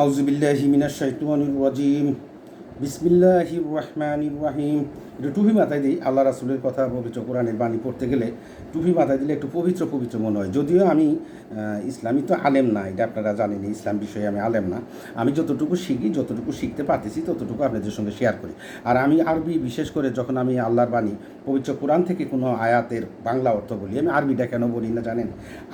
আউজুবিল্লাহি মিনাশ শাইতানির রাজিম বিসমিল্লাহির রহমানির রহিম একটু টুপি মাথায় দিই, আল্লাহ রাসুলের কথা, পবিত্র কোরআনের বাণী পড়তে গেলে টুপি মাথায় দিলে একটু পবিত্র পবিত্র মনে হয়। যদিও আমি ইসলামী তো আলেম না, এটা আপনারা জানেন ইসলাম বিষয়ে আমি আলেম না। আমি যতটুকু শিখি, যতটুকু শিখতে পারতেছি, ততটুকু আপনাদের সঙ্গে শেয়ার করি। আর আমি আরবি, বিশেষ করে যখন আমি আল্লাহর বাণী, পবিত্র কোরআন থেকে কোনো আয়াতের বাংলা অর্থ বলি, আমি আরবিটা কেন বলি না জানেন?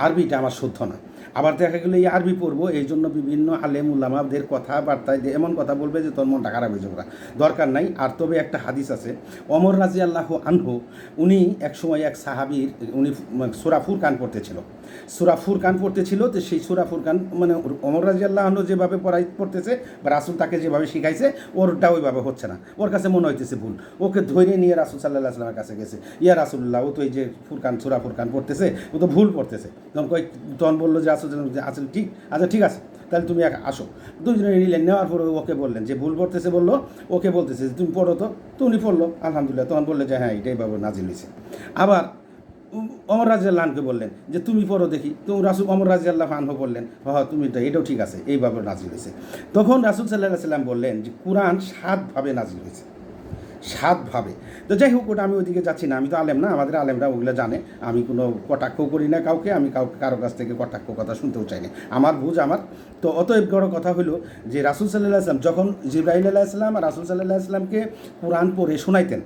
আরবিটা আমার শুদ্ধ না। আবার দেখা গেলো এই আরবি পড়ব, এই জন্য বিভিন্ন আলেম উল্লামাদের কথাবার্তায় যে এমন কথা বলবে যে তোর মনটা খারাপ হয়ে যাবে দরকার নাই, আর তবে একটা হাদিস আছে অমর রাজি আল্লাহ আনহু, উনি এক সময় এক সাহাবির, উনি সুরাফুর কান পড়তেছিল। সুরা ফুরকান পড়তেছিল, তো সেই সুরা ফুরকান মানে অমর আল্লাহ যেভাবে পড়াই, পড়তেছে বা রাসুল তাকে যেভাবে শিখাইছে, ওরটা ওইভাবে হচ্ছে না। ওর কাছে মনে হইতেছে ভুল। ওকে ধরে নিয়ে রাসুল সাল্লাহ আসলামের কাছে গেছে। ইয়া রাসুল্লাহ ও তো এই যে ফুরকান, সুরা ফুরকান পড়তেছে, ও তো ভুল পড়তেছে। তখন কয়েক তখন বলল যে আসল আসল ঠিক আচ্ছা ঠিক আছে, তাহলে তুমি এক, আসো। দুজনে নিলেন, নেওয়ার পরে ওকে বললেন যে, ভুল পড়তেছে, বলল। ওকে বলতেছে তুমি পড়ো তো? তো উনি পড়ল, আলহামদুলিল্লাহ। তখন বললে যে হ্যাঁ এটাই বাবু নাজিল হয়েছে আবার অমর রাজিয়াল্লাহকে বললেন যে তুমি পড়ো দেখি। তো রাসুল অমর রাজিয়াল্লাহ আনহু বললেন হ হ, তুমি তো এটাও ঠিক আছে। এইভাবে নাজিল হয়েছে। তখন রাসুল সাল্লাহ সাল্লাম বললেন যে কোরআন সাতভাবে নাজিল হয়েছে। সাতভাবে। তো যাই হোক ওটা আমি ওইদিকে যাচ্ছি না। আমি তো আলেম না আমাদের আলেমরা ওগুলো জানে। আমি কোনো কটাক্ষ করি না কাউকে আমি কাউকে কারও কাছ থেকে কটাক্ষ কথা শুনতেও চাই না। আমার বুঝ আমার। তো অতএব বড় কথা হলো যে রাসুল সাল্লাহ আসলাম যখন জিব্রাহিল আল্লাহ আসলাম আর রাসুল সাল্লাহ আসলামকে কোরআন পড়ে শোনাইতেন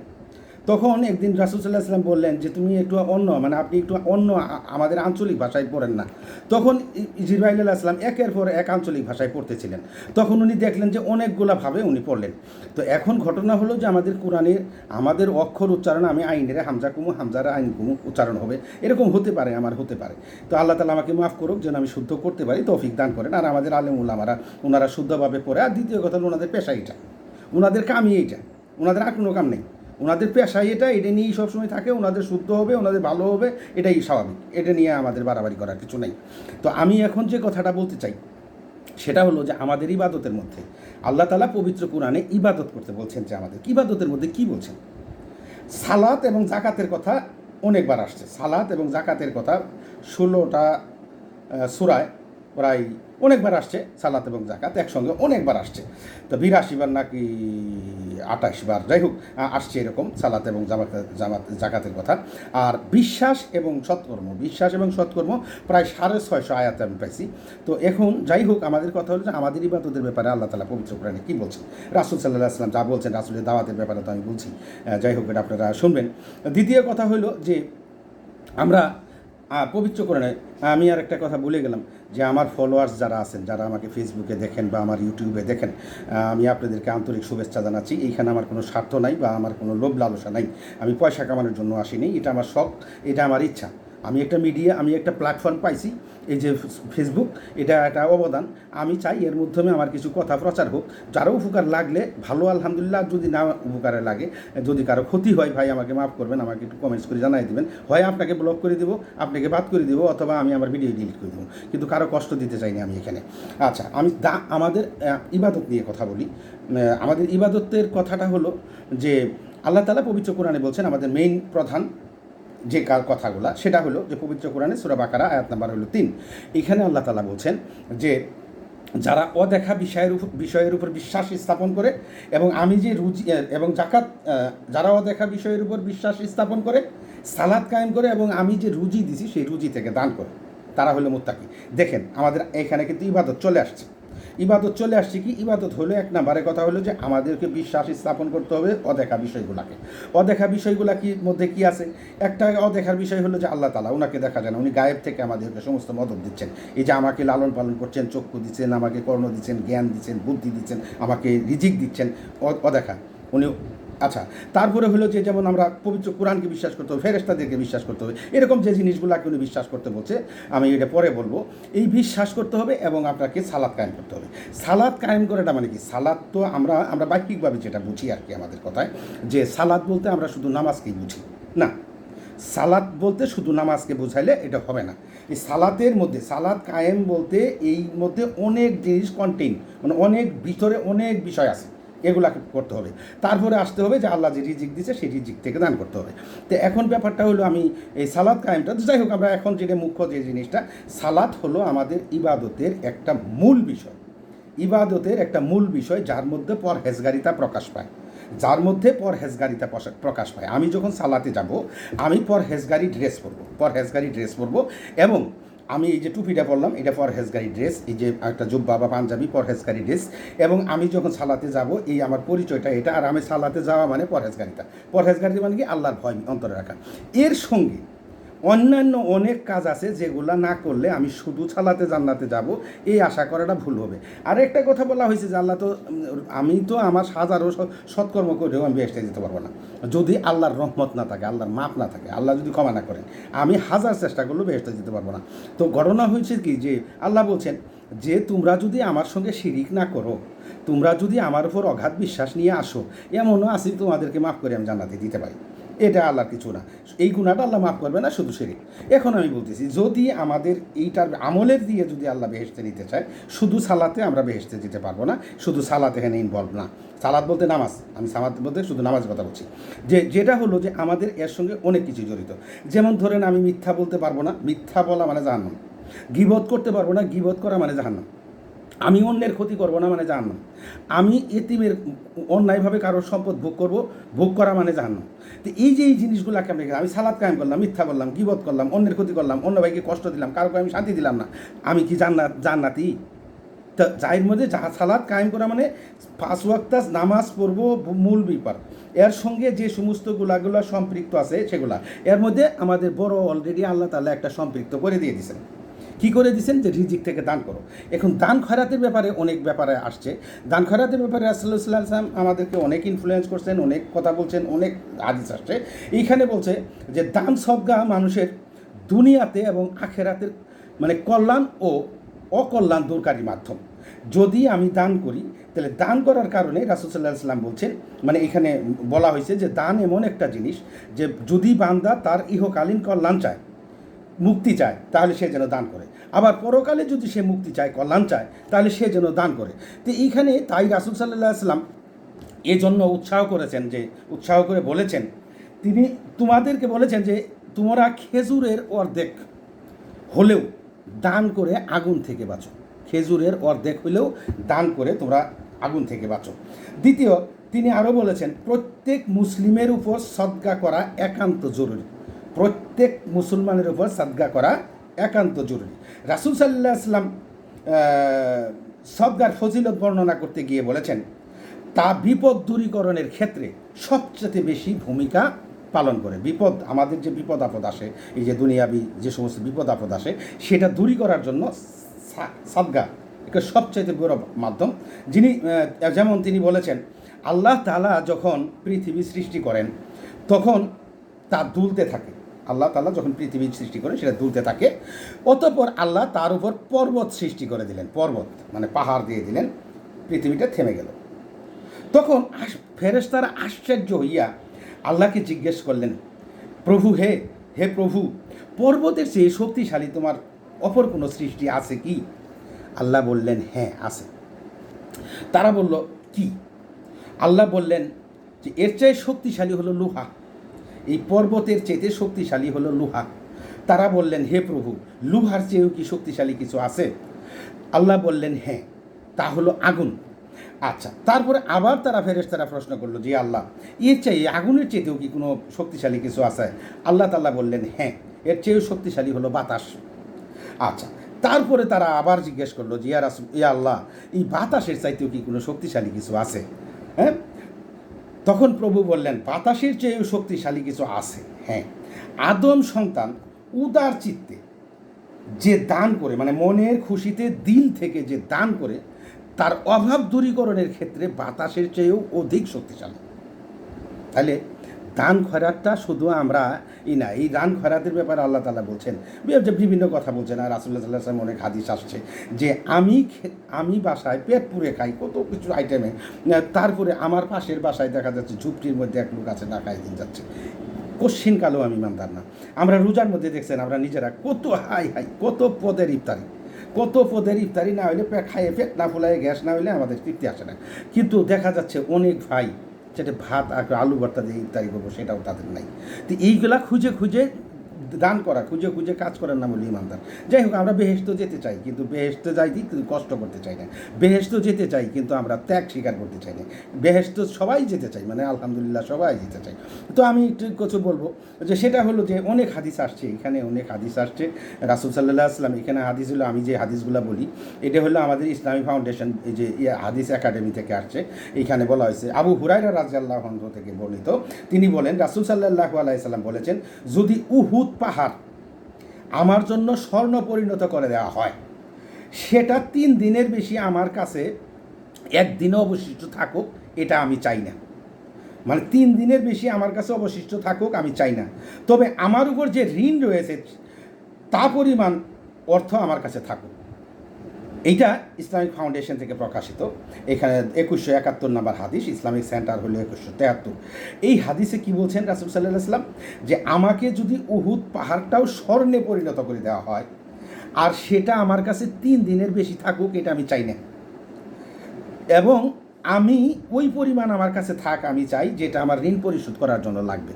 তখন একদিন রাসুল সাল্লাহ আসলাম বললেন যে, তুমি একটু অন্য মানে আপনি একটু অন্য আমাদের আঞ্চলিক ভাষায় পড়েন না। তখন জিরবাইল আসলাম একের পর এক আঞ্চলিক ভাষায় পড়তেছিলেন। তখন উনি দেখলেন যে, অনেকগুলা ভাবে উনি পড়লেন। তো এখন ঘটনা হলো যে, আমাদের কোরআনের, আমাদের অক্ষর উচ্চারণ আমি আইনের, হামজা কুমু, হামজার আইন কুমু উচ্চারণ হবে। এরকম হতে পারে, আমার হতে পারে। তো আল্লাহ তালা আমাকে মাফ করুক যেন আমি শুদ্ধ করতে পারি, তৌফিক দান করেন। আর আমাদের আলেম উলামারা ওনারা শুদ্ধভাবে পড়ে। আর দ্বিতীয় কথা ওনাদের পেশা এটা ওনাদের কামই এইটা। ওনাদের আর কোনো কাম নেই। ওনাদের পেশাই এটা এটা নিয়েই সবসময় থাকে, ওনাদের শুদ্ধ হবে, ওনাদের ভালো হবে, এটাই স্বাভাবিক। এটা নিয়ে আমাদের বাড়াবাড়ি করার কিছু নেই। তো আমি এখন যে কথাটা বলতে চাই, সেটা হলো যে আমাদের ইবাদতের মধ্যে আল্লাহ তালা পবিত্র কোরআনে ইবাদত করতে বলছেন যে আমাদের। ইবাদতের মধ্যে কি বলছেন? সালাত এবং জাকাতের কথা অনেকবার আসছে। সালাত এবং জাকাতের কথা ষোলোটা সুরায় প্রায় অনেকবার আসছে, সালাত এবং জাকাত একসঙ্গে অনেকবার আসছে। তো বিরাশি বার নাকি আঠাশ বার, যাই হোক আসছে এরকম সালাত এবং জামাত জামাত জাকাতের কথা। আর বিশ্বাস এবং সৎকর্ম, বিশ্বাস এবং সৎকর্ম প্রায় সাড়ে ছয়শো আয়াতে আমি পাইছি। তো এখন যাই হোক, আমাদের কথা হলো যে আমাদের ইবাদতের ব্যাপারে আল্লাহ তালা পবিত্র কোরআনে কী বলছেন? রাসুল সাল্লাহ আসলাম যা বলছেন রাসুলের দাওয়াতের ব্যাপারে তো আমি বলছি। যাই হোক, এটা আপনারা শুনবেন। দ্বিতীয় কথা হলো যে আমরা পবিত্র কোরআনে, আমি আর একটা কথা ভুলে গেলাম। যে আমার ফলোয়ার্স যারা আছেন, যারা আমাকে ফেসবুকে দেখেন বা আমার ইউটিউবে দেখেন আমি আপনাদেরকে আন্তরিক শুভেচ্ছা জানাচ্ছি। এইখানে আমার কোনো স্বার্থ নাই বা আমার কোনো লোভ লালসা নাই। আমি পয়সা কামানোর জন্য আসিনি। এটা আমার শখ, এটা আমার ইচ্ছা। আমি একটা মিডিয়া আমি একটা প্ল্যাটফর্ম পাইছি, এই যে ফেসবুক এটা একটা অবদান। আমি চাই এর মাধ্যমে আমার কিছু কথা প্রচার হোক। যারও উপকার লাগলে, ভালো আলহামদুলিল্লাহ, যদি না উপকারে লাগে, যদি কারও ক্ষতি হয়, ভাই আমাকে মাফ করবেন, আমাকে একটু কমেন্টস করে জানাই দেবেন। হয় আপনাকে ব্লক করে দেবো, আপনাকে বাদ করে দেবো, অথবা আমি আমার ভিডিও ডিলিট করে দেবো। কিন্তু কারও কষ্ট দিতে চাইনি আমি এখানে। আচ্ছা আমি দা, আমাদের ইবাদত নিয়ে কথা বলি। আমাদের ইবাদতের কথাটা হলো যে, আল্লাহ তালা পবিত্র কোরআনে বলছেন, আমাদের মেইন প্রধান যে কথাগুলা, সেটা হলো যে পবিত্র কোরআনে সুরা বাকারা, আয়াত নাম্বার হলো তিন। এখানে আল্লাহ তালা বলছেন যে যারা অদেখা বিষয়ের উপর বিষয়ের উপর বিশ্বাস স্থাপন করে এবং আমি যে রুজি এবং জাকাত যারা অদেখা বিষয়ের উপর বিশ্বাস স্থাপন করে সালাদ কায়েম করে এবং আমি যে রুজি দিছি, সেই রুজি থেকে দান করে। তারা হলো মুত্তাকি। দেখেন, আমাদের এখানে কিন্তু ইবাদত চলে আসছে। ইবাদত চলে আসছে কি? ইবাদত হলো এক নাম্বারে কথা হলো যে আমাদেরকে বিশ্বাস স্থাপন করতে হবে অদেখা বিষয়গুলোকে। অদেখা বিষয়গুলা কি মধ্যে কি আছে? একটা অদেখার বিষয় হলো যে আল্লাহ তালা ওনাকে দেখা যায় না। উনি গায়েব থেকে আমাদেরকে সমস্ত মদত দিচ্ছেন। এই যে আমাকে লালন পালন করছেন, চক্ষু দিচ্ছেন, আমাকে কর্ণ দিচ্ছেন, জ্ঞান দিচ্ছেন, বুদ্ধি দিচ্ছেন, আমাকে রিজিক দিচ্ছেন অদেখা। উনি আচ্ছা তারপরে হলো যে যেমন আমরা পবিত্র কোরআনকে বিশ্বাস করতে হবে ফেরেস্তাদেরকে বিশ্বাস করতে হবে, এরকম যে জিনিসগুলোকে উনি বিশ্বাস করতে বলছে, আমি এটা পরে বলব। এই বিশ্বাস করতে হবে এবং আপনাকে সালাদ কায়েম করতে হবে। সালাদ কায়েম করাটা মানে কি? সালাদ তো আমরা আমরা বাহ্যিকভাবে যেটা বুঝি আর কি আমাদের কথায়, যে সালাদ বলতে আমরা শুধু নামাজকেই বুঝি। না, সালাত বলতে শুধু নামাজকে বোঝাইলে এটা হবে না। এই সালাতের মধ্যে, সালাত কায়েম বলতে এই মধ্যে অনেক জিনিস কন্টেইন মানে অনেক ভিতরে অনেক বিষয় আছে। এগুলাকে করতে হবে। তারপরে আসতে হবে যে আল্লাহ যে রিজিক দিচ্ছে সেই রিজিক থেকে দান করতে হবে। তো এখন ব্যাপারটা হলো আমি এই সালাদ কায়েমটা যাই হোক আমরা এখন যেটা মুখ্য যে জিনিসটা সালাদ হলো আমাদের ইবাদতের একটা মূল বিষয়। ইবাদতের একটা মূল বিষয় যার মধ্যে পর পরহেজগারিতা প্রকাশ পায়। যার মধ্যে পরহেজগারিতা পশা- প্রকাশ পায়। আমি যখন সালাতে যাব, আমি পর পরহেজগারি ড্রেস পরবো পর পরহেজগারি ড্রেস পরবো এবং আমি এই যে টুপিটা পরলাম, এটা পরহেজগারি ড্রেস এই যে একটা জুব্বা বা পাঞ্জাবি পরহেজগারি ড্রেস এবং আমি যখন সালাতে যাব, এই আমার পরিচয়টা এটা, আর আমি সালাতে যাওয়া মানে পরহেজগারিতা পরহেজগারিতা মানে কি? আল্লাহর ভয়, অন্তরে রাখা। এর সঙ্গে অন্যান্য অনেক কাজ আছে যেগুলা না করলে আমি শুধু ছালাতে জান্নাতে যাব, এই আশা করাটা ভুল হবে। আর একটা কথা বলা হয়েছে যে আল্লাহ তো, আমি তো আমার হাজারো সৎকর্ম করেও আমি বেসতে যেতে পারব না। যদি আল্লাহর রহমত না থাকে, আল্লাহর মাপ না থাকে, আল্লাহ যদি ক্ষমা না করেন, আমি হাজার চেষ্টা করলেও বেসতে যেতে পারব না। তো ঘটনা হয়েছে কি যে আল্লাহ বলছেন যে তোমরা যদি আমার সঙ্গে শিরিক না করো, তোমরা যদি আমার উপর অগাধ বিশ্বাস নিয়ে আসো, এমনও আসি তোমাদেরকে মাফ করে আমি জান্নাতে দিতে পারি। এটা আল্লাহর কিছু না। এই গুণাটা আল্লাহ মাফ করবে না, শুধু শিরিক। এখন আমি বলতেছি, যদি আমাদের এইটার আমলের দিয়ে যদি আল্লাহ বেহেসতে নিতে চায়, শুধু সালাতে আমরা বেহেসতে যেতে পারব না, শুধু সালাতে এখানে ইনভলভ না। সালাদ বলতে নামাজ, আমি সালাদ বলতে শুধু নামাজের কথা বলছি। যে, যেটা হলো যে আমাদের এর সঙ্গে অনেক কিছু জড়িত। যেমন ধরেন আমি মিথ্যা বলতে পারব না, মিথ্যা বলা মানে জাহান্নাম। গিবত করতে পারব না, গিবত করা মানে জাহান্নাম। আমি অন্যের ক্ষতি করব না মানে জাহান্নাম। আমি এতিমের অন্যায়ভাবে কারোর সম্পদ ভোগ করব, ভোগ করা মানে জাহান্নাম। তো এই যে এই জিনিসগুলোকে আমি আমি সালাদ কায়েম করলাম, মিথ্যা বললাম, গিবত করলাম, অন্যের ক্ষতি করলাম, অন্য ভাইকে কষ্ট দিলাম কারোকে আমি শান্তি দিলাম না। আমি কি জান্নাত, জান্নাতি? তা যাইর মধ্যে যা সালাদ কায়েম করা মানে পাঁচ ওয়াক্তাস নামাজ পড়ব মূল ব্যাপার। এর সঙ্গে যে সমস্ত গুলাগুলা সম্পৃক্ত আছে সেগুলা। এর মধ্যে আমাদের বড় অলরেডি আল্লাহ তাআলা একটা সম্পৃক্ত করে দিয়ে দিয়েছেন। কি করে দিয়েছেন যে রিজিক থেকে দান করো। এখন দান খয়রাতের ব্যাপারে অনেক ব্যাপারে আসছে। দান খয়রাতের ব্যাপারে রাসুল্লাহাম আমাদেরকে অনেক ইনফ্লুয়েন্স করছেন, অনেক কথা বলছেন, অনেক আদিস আসছে। এইখানে বলছে যে দান সদ্গা মানুষের দুনিয়াতে এবং আখেরাতের মানে কল্যাণ ও অকল্যাণ দূরকারী মাধ্যম। যদি আমি দান করি, তাহলে দান করার কারণে রাসুসাল্লাহ সাল্লাম বলছেন মানে এখানে বলা হয়েছে যে দান এমন একটা জিনিস যে যদি বান্দা তার ইহকালীন কল্যাণ চায়, মুক্তি চায়, তাহলে সে যেন দান করে। আবার পরকালে যদি সে মুক্তি চায়, কল্যাণ চায়, তাহলে সে যেন দান করে। তো এইখানে তাই রাসুল সাল্লাহ সাল্লাম এজন্য উৎসাহ করেছেন যে, উৎসাহ করে বলেছেন, তিনি তোমাদেরকে বলেছেন যে, তোমরা খেজুরের অর্ধেক হলেও দান করে আগুন থেকে বাঁচো। খেজুরের অর্ধেক হলেও দান করে তোমরা আগুন থেকে বাঁচো। দ্বিতীয়, তিনি আরও বলেছেন, প্রত্যেক মুসলিমের উপর সদ্গা করা একান্ত জরুরি। প্রত্যেক মুসলমানের উপর সদ্গা করা একান্ত জরুরি। রাসুল সাল্লাহ আসলাম সদ্গার ফজিলত বর্ণনা করতে গিয়ে বলেছেন, তা বিপদ দূরীকরণের ক্ষেত্রে সবচেয়ে বেশি ভূমিকা পালন করে। বিপদ, আমাদের যে বিপদ আপদ আসে, এই যে দুনিয়াবি যে সমস্ত বিপদ আপদ আসে, সেটা দূরী করার জন্য সাদগা এটা সবচাইতে বড় মাধ্যম। যিনি যেমন তিনি বলেছেন, আল্লাহ তালা যখন পৃথিবী সৃষ্টি করেন, তখন তা দুলতে থাকে। আল্লাহ তালা যখন পৃথিবী সৃষ্টি করেন সেটা দুলতে থাকে। অতঃপর আল্লাহ তার উপর পর্বত সৃষ্টি করে দিলেন, পর্বত মানে পাহাড় দিয়ে দিলেন, পৃথিবীটা থেমে গেল। তখন ফেরেস্তারা আশ্চর্য হইয়া আল্লাহকে জিজ্ঞেস করলেন, প্রভু হে হে প্রভু, পর্বতের চেয়ে শক্তিশালী তোমার অপর কোনো সৃষ্টি আছে কি? আল্লাহ বললেন হ্যাঁ আছে। তারা বলল, কি? আল্লাহ বললেন যে, এর চেয়ে শক্তিশালী হলো লোহা। এই পর্বতের চেয়ে শক্তিশালী হলো লোহা। তারা বললেন, হে প্রভু, লোহার চেয়েও কি শক্তিশালী কিছু আছে? আল্লাহ বললেন হ্যাঁ তা হলো আগুন। আচ্ছা তারপরে আবার তারা ফেরেস তারা প্রশ্ন করল, যে আল্লাহ, এর চাই আগুনের চেয়েতেও কি কোনো শক্তিশালী কিছু আছে? আল্লাহ তাল্লাহ বললেন হ্যাঁ এর চেয়েও শক্তিশালী হলো বাতাস। আচ্ছা তারপরে তারা আবার জিজ্ঞেস করল, যে ইয়া ইয়া আল্লাহ, এই বাতাসের চাইতেও কি কোনো শক্তিশালী কিছু আছে? হ্যাঁ তখন প্রভু বললেন, বাতাসের চেয়েও শক্তিশালী কিছু আছে। হ্যাঁ আদম সন্তান উদার চিত্তে যে দান করে মানে মনের খুশিতে দিল থেকে যে দান করে, তার অভাব দূরীকরণের ক্ষেত্রে বাতাসের চেয়েও অধিক শক্তিশালী। তাহলে দান খয়রাতটা শুধু আমরা এই না, এই দান খয়রাতের ব্যাপারে আল্লাহ তালা বলছেন বিভিন্ন কথা বলছেন, আর রাসুল্লাহ সাল্লাহ অনেক হাদিস আসছে যে আমি আমি বাসায় পেট পুড়ে খাই, কত কিছু আইটেমে তারপরে আমার পাশের বাসায় দেখা যাচ্ছে ঝুপটির মধ্যে এক লোক আছে, না খাই দিন যাচ্ছে। কশ্চিন কালো আমি, ইমানদার না। আমরা রোজার মধ্যে দেখছেন, আমরা নিজেরা কত হাই হাই, কত পদের ইফতারি। কত পদের ইফতারি না হলে পেট খাইয়ে পেট না ফুলায় গ্যাস না হলে আমাদের তৃপ্তি আসে না। কিন্তু দেখা যাচ্ছে অনেক ভাই যেটা ভাত আর আলু ভর্তা যে ইত্যাদি করব সেটাও তাদের নাই। তো এইগুলা খুঁজে খুঁজে দান করা, খুঁজে খুঁজে কাজ করার নাম হলো ইমানদার। যাই হোক, আমরা বেহেস্ত যেতে চাই, কিন্তু বেহেস্ত যাই কিন্তু কষ্ট করতে চাই না। বেহেস্ত যেতে চাই, কিন্তু আমরা ত্যাগ স্বীকার করতে চাই না। বেহেস্ত সবাই যেতে চাই মানে আলহামদুলিল্লাহ সবাই যেতে চাই তো আমি একটু কিছু বলব, যে সেটা হলো যে অনেক হাদিস আসছে, এখানে অনেক হাদিস আসছে। রাসুল সাল্লাহ আসলাম এখানে হাদিস হলো, আমি যে হাদিসগুলো বলি, এটা হলো আমাদের ইসলামী ফাউন্ডেশন যে হাদিস একাডেমি থেকে আসছে। এখানে বলা হয়েছে, আবু হুরাইরা রাজিয়াল্লাহ থেকে বর্ণিত, তিনি বলেন, রাসুল সাল্লাহ আলাইসাল্লাম বলেছেন, যদি উহুদ পাহাড় আমার জন্য স্বর্ণ পরিণত করে দেওয়া হয়। সেটা তিন দিনের বেশি আমার কাছে একদিনও অবশিষ্ট থাকুক, এটা আমি চাই না। মানে তিন দিনের বেশি আমার কাছে অবশিষ্ট থাকুক, আমি চাই না। তবে আমার উপর যে ঋণ রয়েছে, তা পরিমাণ অর্থ আমার কাছে থাকুক। এইটা ইসলামিক ফাউন্ডেশন থেকে প্রকাশিত। এখানে একুশশো একাত্তর নাম্বার হাদিস, ইসলামিক সেন্টার হলো একুশশো তেহাত্তর এই হাদিসে কি বলছেন রাসুল সাল্লাহ সাল্লাম যে আমাকে যদি উহুদ পাহাড়টাও স্বর্ণে পরিণত করে দেওয়া হয়, আর সেটা আমার কাছে তিন দিনের বেশি থাকুক, এটা আমি চাই না। এবং আমি ওই পরিমাণ আমার কাছে থাক, আমি চাই যেটা আমার ঋণ পরিশোধ করার জন্য লাগবে।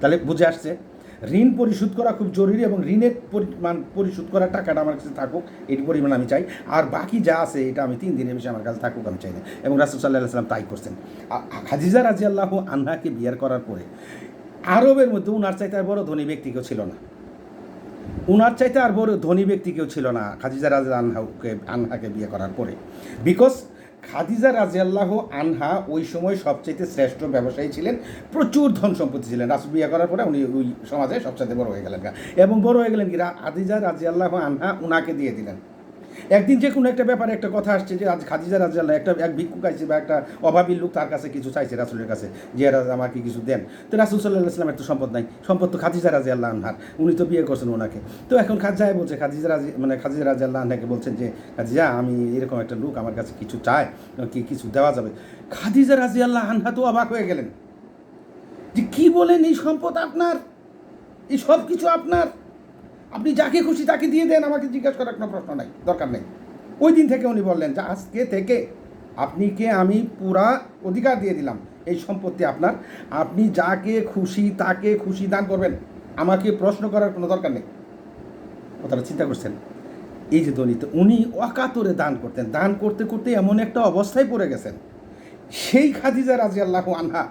তাহলে বুঝে আসছে? ঋণ পরিশোধ করা খুব জরুরি এবং ঋণের পরিমাণ পরিশোধ করার টাকাটা আমার কাছে থাকুক এটি পরিমাণ আমি চাই। আর বাকি যা আছে, এটা আমি তিন দিনের বেশি আমার কাছে থাকুক, আমি চাই না। এবং রাসুল সাল্লাহ সাল্লাম তাই করছেন। হাজিজা রাজি আল্লাহ আন্নাকে বিয়ার করার পরে, আরবের মধ্যে উনার চাইতে আর বড় ধনী ব্যক্তি কেউ ছিল না। উনার চাইতে আর বড় ধনী ব্যক্তি কেউ ছিল না খাজিজা রাজা আনহাকে আনহাকে বিয়ে করার পরে। বিকজ খাদিজা রাজিয়াল্লাহ আনহা ওই সময় সবচেয়ে শ্রেষ্ঠ ব্যবসায়ী ছিলেন। প্রচুর ধন সম্পত্তি ছিলেন। রাসুল বিয়া করার পরে উনি ওই সমাজে সবচেয়ে বড় হয়ে গেলেন এবং বড় হয়ে গেলেন কি খাদিজা রাজিয়াল্লাহ আনহা উনাকে দিয়ে দিলেন। একদিন যে কোনো একটা ব্যাপারে একটা কথা আসছে যে আজ খাদিজা রাজিয়াল্লাহ একটা এক ভিক্ষুক আইছে বা একটা অভাবী লোক তার কাছে কিছু চাইছে রাসুলের কাছে যে রাজ আমাকে কিছু দেন। তো রাসুল সাল্লাহ ইসলামের তো সম্পদ নাই। সম্পদ তো খাদিজা রাজি আল্লাহ আনহার উনি তো বিয়ে করছেন ওনাকে। তো এখন খাজায় বলছে, খাদিজা রাজি মানে খাদিজা রাজি আল্লাহ আনহাকে বলছেন যে, খাদিজা, আমি এরকম একটা লোক আমার কাছে কিছু চায়, কি কিছু দেওয়া যাবে। খাদিজা রাজি আল্লাহ আনহা তো অবাক হয়ে গেলেন। যে কি বলেন এই সম্পদ আপনার? এই সব কিছু আপনার? আপনি যাকে খুশি তাকে দিয়ে দেন, আমাকে জিজ্ঞাসা করার কোনো প্রশ্ন নাই, দরকার নেই। ওই দিন থেকে উনি বললেন যে, আজকে থেকে আপনিকে আমি পুরা অধিকার দিয়ে দিলাম এই সম্পত্তি আপনার। আপনি যাকে খুশি তাকে খুশি দান করবেন, আমাকে প্রশ্ন করার কোনো দরকার নেই। কথাটা চিন্তা করছেন। এই যে দলিত, উনি অকাতরে দান করতেন। দান করতে করতে এমন একটা অবস্থায় পড়ে গেছেন। সেই খাদিজা রাজি আল্লাহ আনহা,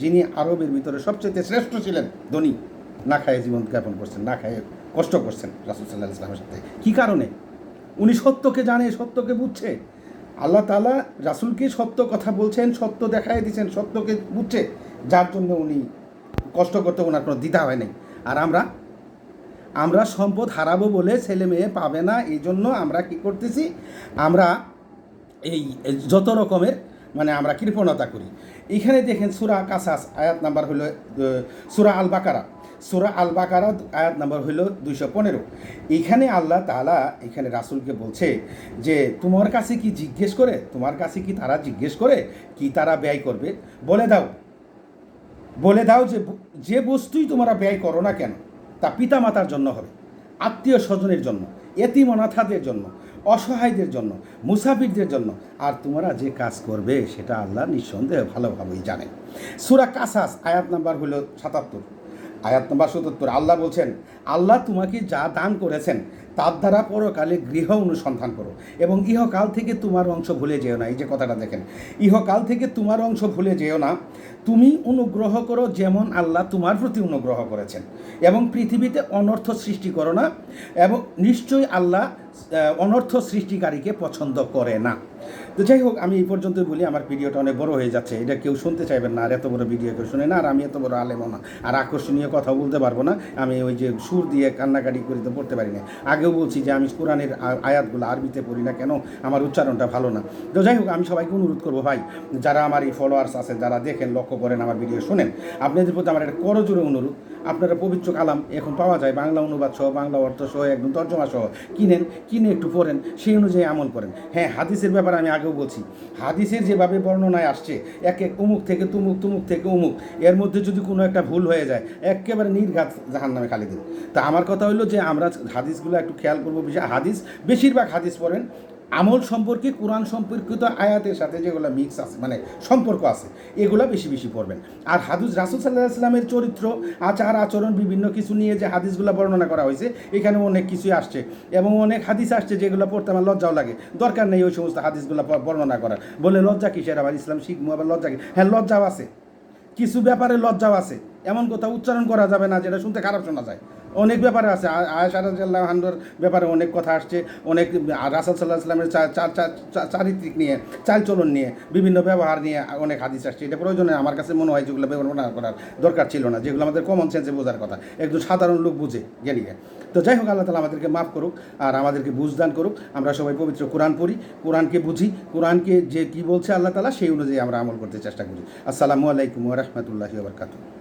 যিনি আরবের ভিতরে সবচেয়ে শ্রেষ্ঠ ছিলেন, ধনী, না খায় জীবন জ্ঞাপন করছেন, না খায় কষ্ট করছেন রাসুল সাল্লাহ ইসলামের সাথে। কী কারণে? উনি সত্যকে জানে, সত্যকে বুঝছে। আল্লাহ তালা রাসুলকে সত্য কথা বলছেন, সত্য দেখাই দিচ্ছেন সত্যকে বুঝছে। যার জন্য উনি কষ্ট করতে ওনার কোনো দ্বিধা হয় নাই। আর আমরা আমরা সম্পদ হারাবো বলে ছেলে মেয়ে পাবে না, এই জন্য আমরা কি করতেছি? আমরা এই যত রকমের মানে আমরা কৃপণতা করি। এখানে দেখেন সুরা কাসাস, আয়াত নাম্বার হলো সুরা আল বাকারা সুরা আল বাকারা আয়াত নাম্বার হলো দুইশো পনেরো। এখানে আল্লাহ তালা এখানে রাসুলকে বলছে যে, তোমার কাছে কি জিজ্ঞেস করে? তোমার কাছে কি তারা জিজ্ঞেস করে কি তারা ব্যয় করবে? বলে দাও। বলে দাও যে যে বস্তুই তোমরা ব্যয় করো না কেন, তা পিতামাতার জন্য হবে আত্মীয় স্বজনের জন্য এতিম অনাথাদের জন্য, অসহায়দের জন্য, মুসাফিরদের জন্য। আর তোমরা যে কাজ করবে, সেটা আল্লাহ নিঃসন্দেহে ভালোভাবেই জানেন। সুরা কাসাস আয়াত নাম্বার হলো সাতাত্তর। আয়াত নাম্বার সত্তর, আল্লাহ বলছেন, আল্লাহ তোমাকে যা দান করেছেন, তার দ্বারা পরকালে গৃহ অনুসন্ধান করো এবং ইহকাল থেকে তোমার অংশ ভুলে যেও না। এই যে কথাটা দেখেন, ইহকাল থেকে তোমার অংশ ভুলে যেও না, তুমি অনুগ্রহ করো যেমন আল্লাহ তোমার প্রতি অনুগ্রহ করেছেন। এবং পৃথিবীতে অনর্থ সৃষ্টি করো না, এবং নিশ্চয়ই আল্লাহ অনর্থ সৃষ্টিকারীকে পছন্দ করে না। তো যাই হোক, আমি এই পর্যন্তই বলি, আমার ভিডিওটা অনেক বড় হয়ে যাচ্ছে। এটা কেউ শুনতে চাইবেন না, আর এত বড় ভিডিও কেউ শুনে না, আর আমি এত বড় আলেমও না। আর আকর্ষণীয় কথা বলতে পারব না, আমি ওই যে সুর দিয়ে কান্নাকাটি করে তো পড়তে পারি না। আগেও বলছি যে আমি কোরআনের আয়াতগুলো আরবিতে পড়ি না কেন, আমার উচ্চারণটা ভালো না। তো যাই হোক, আমি সবাইকে অনুরোধ করব, ভাই, যারা আমার এই ফলোয়ার্স আছে, যারা দেখেন, লক্ষ্য করেন আমার ভিডিও শোনেন, আপনাদের প্রতি আমার একটা করজোরে অনুরোধ, আপনারা পবিত্র কালাম এখন পাওয়া যায়, বাংলা অনুবাদ সহ, বাংলা অর্থ সহ, একদম তর্জমা সহ, কিনেন, কিনে একটু পড়েন, সেই অনুযায়ী আমল করেন। হ্যাঁ হাদিসের ব্যাপারে আমি আগেও বলছি, হাদিসের যেভাবে বর্ণনায় আসছে, এক এক উমুক থেকে তুমুক তুমুক থেকে উমুক, এর মধ্যে যদি কোনো একটা ভুল হয়ে যায়, একেবারে নির্ঘাত জাহান নামে খালি দিন। তা আমার কথা হলো যে আমরা হাদিসগুলো একটু খেয়াল করব, হাদিস, বেশিরভাগ হাদিস পড়েন আমল সম্পর্কে কোরআন সম্পর্কিত আয়াতের সাথে যেগুলো মিক্স আছে মানে সম্পর্ক আছে, এগুলো বেশি বেশি পড়বেন। আর হাদুস রাসুল সাল্লাহ ইসলামের চরিত্র, আচার, আচরণ বিভিন্ন কিছু নিয়ে যে হাদিসগুলো বর্ণনা করা হয়েছে এখানে অনেক কিছুই আসছে এবং অনেক হাদিস আসছে যেগুলো পড়তে আমার লজ্জাও লাগে। দরকার নেই ওই সমস্ত হাদিসগুলো বর্ণনা করার। বলে লজ্জা কিসের আবার? ইসলাম শিখব আবার লজ্জা কি? হ্যাঁ লজ্জাও আছে। কিছু ব্যাপারে লজ্জাও আছে। এমন কথা উচ্চারণ করা যাবে না যেটা শুনতে খারাপ শোনা যায়। অনেক ব্যাপারে আছে। আয়সা রাজিয়াল্লাহ ব্যাপারে অনেক কথা আসছে। অনেক রাসাল সাল্লাহ চা- চারিত্রিক নিয়ে, চালচলন নিয়ে, বিভিন্ন ব্যবহার নিয়ে অনেক হাদিস আসছে। এটা প্রয়োজনে আমার কাছে মনে হয় যেগুলো ব্যবহার করার দরকার ছিল না। যেগুলো আমাদের কমন সেন্সে বোঝার কথা। একজন সাধারণ লোক বুঝে জ্ঞানীকে তো যাই হোক, আল্লাহ তালা আমাদেরকে মাফ করুক আর আমাদেরকে বুঝদান করুক। আমরা সবাই পবিত্র কোরআন পড়ি, কোরআনকে বুঝি, কোরআনকে যে কি বলছে আল্লাহ তালা সেই অনুযায়ী আমরা আমল করতে চেষ্টা করি। আসসালামু আলাইকুম রহমতুল্লাহি বারকাতু